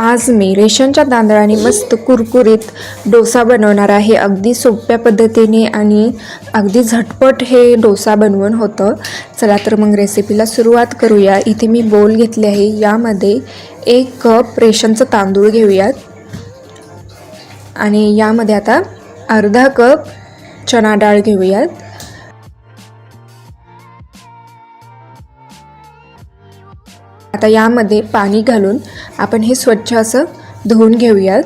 आज मी रेशनच्या तांदळाने मस्त कुरकुरीत डोसा बनवणार आहे. अगदी सोप्या पद्धतीने आणि अगदी झटपट हे डोसा बनवून होतं. चला तर मग रेसिपीला सुरुवात करूया. इथे मी बोल घेतले आहे. यामध्ये एक कप रेशनचं तांदूळ घेऊयात. आणि यामध्ये आता अर्धा कप चणा डाळ घेऊयात. आता यामध्ये पाणी घालून आपण हे स्वच्छ असं धुवून घेऊयात.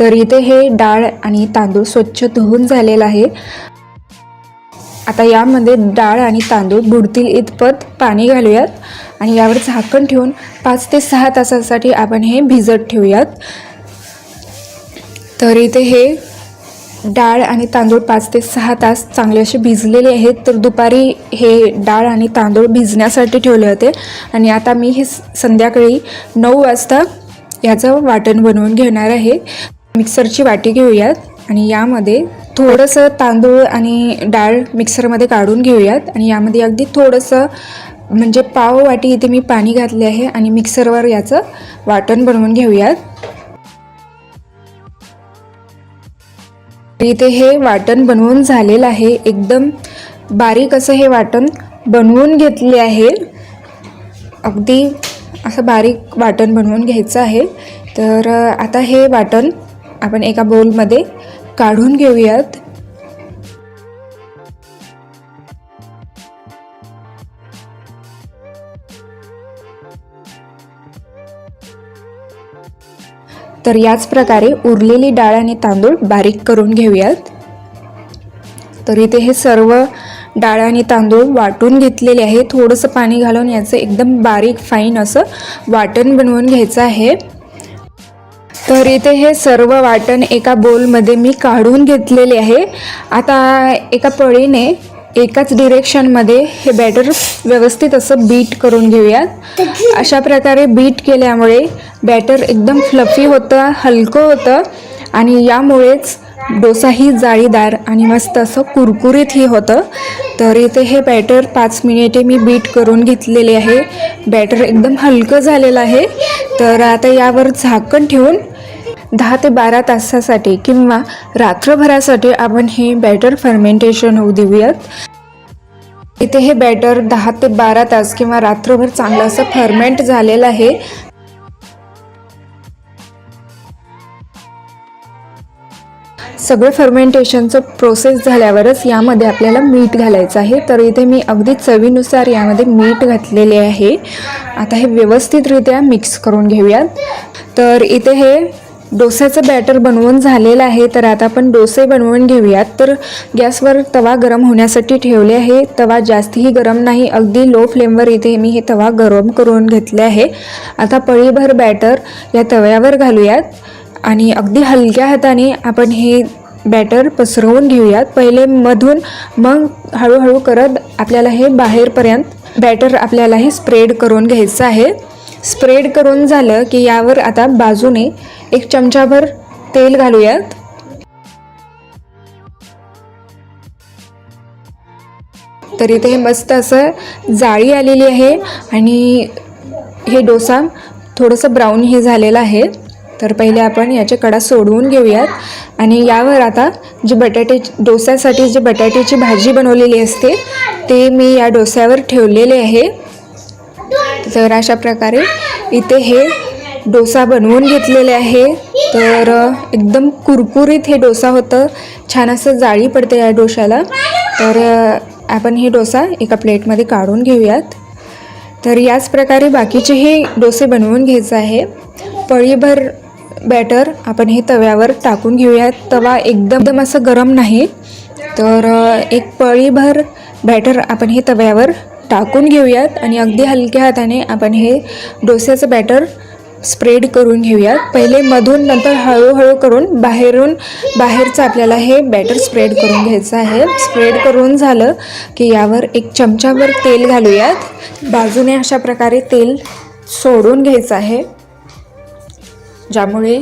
तर इथे हे डाळ आणि तांदूळ स्वच्छ धुवून झालेलं आहे. आता यामध्ये डाळ आणि तांदूळ बुडतील इतपत पाणी घालूयात आणि यावर झाकण ठेवून पाच ते सहा तासासाठी आपण हे भिजत ठेवूयात. तर इथे हे डाळ आणि तांदूळ पाच ते सहा तास चांगले असे भिजलेले आहेत. तर दुपारी हे डाळ आणि तांदूळ भिजण्यासाठी ठेवले होते. आणि आता मी हे स- संध्याकाळी नऊ वाजता याचं वाटण बनवून घेणार आहे. मिक्सरची वाटी घेऊयात आणि यामध्ये थोडंसं तांदूळ आणि डाळ मिक्सरमध्ये काढून घेऊयात. आणि यामध्ये अगदी थोडंसं म्हणजे पाव वाटी इथे मी पाणी घातले आहे आणि मिक्सरवर याचं वाटण बनवून घेऊयात. इथे हे वाटण बनवून झालेलं आहे. एकदम बारीक असं हे वाटण बनवून घेतले आहे. अगदी असं बारीक वाटण बनवून घ्यायचं आहे. तर आता हे वाटण आपण एका बोलमध्ये काढून घेऊयात. तर याच प्रकारे उरलेली डाळ आणि तांदूळ बारीक करून घेऊयात. तर इथे हे सर्व डाळ आणि तांदूळ वाटून घेतलेले आहे. थोडंसं पाणी घालून याचं एकदम बारीक फाईन असं वाटण बनवून घ्यायचं आहे. तर इथे हे सर्व वाटण एका बोलमध्ये मी काढून घेतलेले आहे. आता एका पळीने एकाच डिरेक्शनमध्ये हे बॅटर व्यवस्थित असं बीट करून घेऊयात. अशा प्रकारे बीट केल्यामुळे बॅटर एकदम फ्लफी होतं हलकं होतं आणि यामुळेच डोसाही जाळीदार आणि मस्त असं कुरकुरीतही होतं. तर इथे हे बॅटर पाच मिनिटे मी बीट करून घेतलेले आहे. बॅटर एकदम हलकं झालेलं आहे. तर आता यावर झाकण ठेवून दहा ते बारा तासासाठी किंवा रात्रभरासाठी आपण हे बॅटर फर्मेंटेशन होऊ देऊयात. इथे हे बॅटर दहा ते बारा तास किंवा रात्रभर चांगलं असं फर्मेंट झालेलं आहे. सगळं फर्मेंटेशनचं प्रोसेस झाल्यावरच यामध्ये आपल्याला मीठ घालायचं आहे. तर इथे मी अगदी चवीनुसार यामध्ये मीठ घातलेले आहे. आता हे व्यवस्थितरित्या मिक्स करून घेऊयात. तर इथे हे डोस्याचं बॅटर बनवून झालेलं आहे तर आता आपण डोसे बनवून घेऊयात. तर गॅसवर तवा गरम होण्यासाठी ठेवले आहे. तवा जास्तही गरम नाही अगदी लो फ्लेमवर इथे मी हे तवा गरम करून घेतले आहे. आता पळीभर बॅटर या तव्यावर घालूयात आणि अगदी हलक्या हाताने आपण हे बॅटर पसरवून घेऊयात. पहिले मधून मग हळूहळू करत आपल्याला हे बाहेरपर्यंत बॅटर आपल्याला हे स्प्रेड करून घ्यायचं आहे. स्प्रेड करून झालं की यावर आता बाजूने एक चमचाभर तेल घालूयात. तर इथे हे मस्त असं जाळी आलेली आहे आणि हे डोसा थोडंसं ब्राऊन हे झालेलं आहे. तर पहिले आपण याचे कडा सोडवून घेऊयात आणि यावर आता जी बटाटे डोस्यासाठी जी बटाट्याची भाजी बनवलेली असते ते मी या डोस्यावर ठेवलेले आहे. तर अशा प्रकारे इथे हे डोसा बनवून घेतलेले आहे. तर एकदम कुरकुरीत हे डोसा होतं. छान असं जाळी पडते या डोशाला तर आपण हे डोसा एका प्लेटमध्ये काढून घेऊयात. तर याच प्रकारे बाकीचे हे डोसे बनवून घ्यायचं आहे. पळीभर बॅटर आपण हे तव्यावर टाकून घेऊयात. तवा एकदम असं गरम नाही. तर एक पळीभर बॅटर आपण हे तव्यावर टाकून घेऊयात आणि अगदी हलक्या हाताने आपण हे डोस्याचं बॅटर स्प्रेड करून घेऊयात. पहिले मधून नंतर हळूहळू करून बाहेरून बाहेरचं आपल्याला हे बॅटर स्प्रेड करून घ्यायचं आहे. स्प्रेड करून झालं की यावर एक चमचाभर तेल घालूयात. बाजूने अशा प्रकारे तेल सोडून घ्यायचं आहे. ज्यामुळे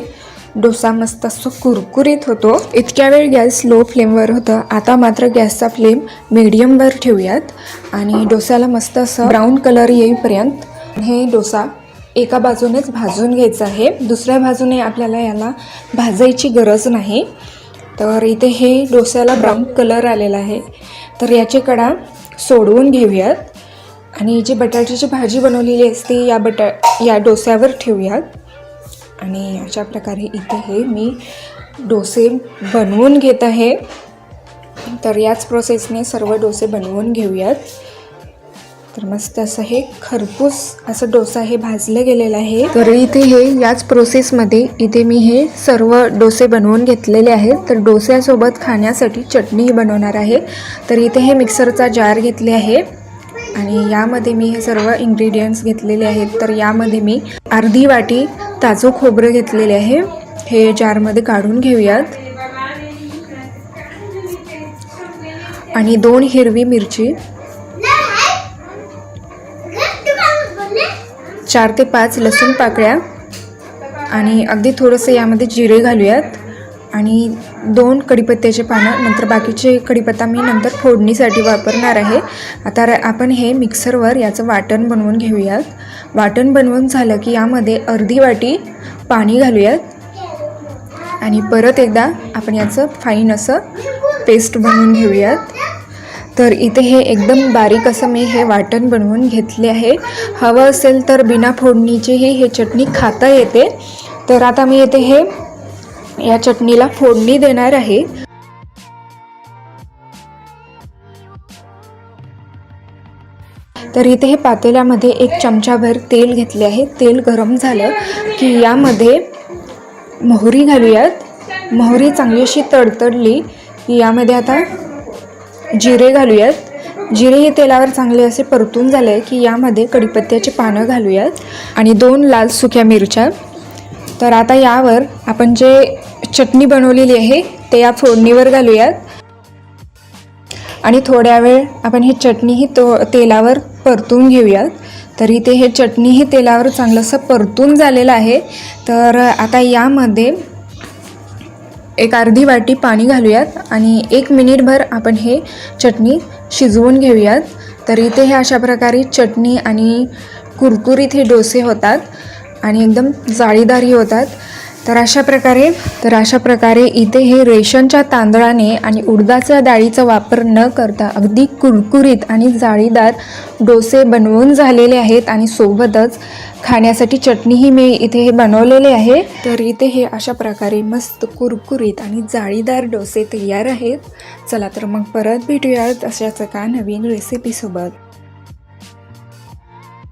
डोसा मस्त असं कुरकुरीत होतो. इतक्या वेळ गॅस लो फ्लेमवर होतं. आता मात्र गॅसचा फ्लेम मिडियमवर ठेवूयात. आणि डोस्याला मस्त असं ब्राऊन कलर येईपर्यंत हे डोसा एका बाजूनेच भाजून घ्यायचं आहे. दुसऱ्या बाजूने आपल्याला याला भाजायची गरज नाही. तर इथे हे डोस्याला ब्राऊन कलर आलेला आहे. तर याचे कडा सोडवून घेऊयात. आणि जी बटाट्याची भाजी बनवलेली असते या बटा या डोस्यावर ठेवूयात. आणि अशा प्रकारे इथे हे मी डोसे बनवून घेत आहे. तर याच प्रोसेसने सर्व डोसे बनवून घेऊयात. तर मस्त असं हे खरपूस असं डोसा हे भाजलं गेलेलं आहे. तर इथे हे याच प्रोसेसमध्ये इथे मी हे सर्व डोसे बनवून घेतलेले आहेत. तर डोस्यासोबत खाण्यासाठी चटणीही बनवणार आहे. तर इथे हे मिक्सरचा जार घेतले आहे. आणि यामध्ये मी हे सर्व इन्ग्रेडियंट्स घेतलेले आहेत. तर यामध्ये मी अर्धी वाटी ताजं खोबरं घेतलेले आहे. हे जारमध्ये काढून घेऊयात. आणि दोन हिरवी मिरची. चार ते पाच लसूण पाकळ्या. आणि अगदी थोडंसं यामध्ये जिरे घालूयात. आणि दोन कढीपत्त्याचे पानं नंतर बाकीचे कढीपत्ता मी नंतर फोडणीसाठी वापरणार आहे. आता र- आपण हे मिक्सरवर याचं वाटण बनवून घेऊयात. वाटण बनवून झालं की यामध्ये अर्धी वाटी पाणी घालूयात. आणि परत एकदा आपण याचं फाईन असं पेस्ट बनवून घेऊयात. तर इथे हे एकदम बारीक असं मी हे वाटण बनवून घेतले आहे. हवं असेल तर बिना फोडणीचीही हे चटणी खाता येते. तर आता मी इथे हे या चटणीला फोडणी देणार आहे. तर इथे हे पातेल्यामध्ये एक चमचाभर तेल घेतले आहे. तेल गरम झालं की यामध्ये मोहरी घालूयात. मोहरी चांगली अशी तडतडली की यामध्ये आता जिरे घालूयात. जिरे हे तेलावर चांगले असे परतून झाले की यामध्ये कढीपत्त्याचे पानं घालूयात आणि दोन लाल सुक्या मिरच्या. तर आता यावर आपण जे चटणी बनवलेली आहे ते या फोडणीवर घालूयात. आणि थोड्या वेळ आपण ही चटणीही तो तेलावर परतून घेऊयात. तर इथे हे चटणीही तेलावर चांगलंसं परतून झालेलं आहे. तर आता यामध्ये एक अर्धी वाटी पाणी घालूयात आणि एक मिनिटभर आपण हे चटणी शिजवून घेऊयात. तर इथे हे अशा प्रकारे चटणी आणि कुरकुरीत हे डोसे होतात आणि एकदम जाळीदारही होतात. तर अशा प्रकारे तर अशा प्रकारे इथे हे रेशनच्या तांदळाने आणि उडदाच्या डाळीचा वापर न करता अगदी कुरकुरीत आणि जाळीदार डोसे बनवून झालेले आहेत आणि सोबतच खाण्यासाठी चटणीही मी इथे हे बनवलेले आहे. तर इथे हे अशा प्रकारे मस्त कुरकुरीत आणि जाळीदार डोसे तयार आहेत. चला तर मग परत भेटूयात अशाच का नवीन रेसिपीसोबत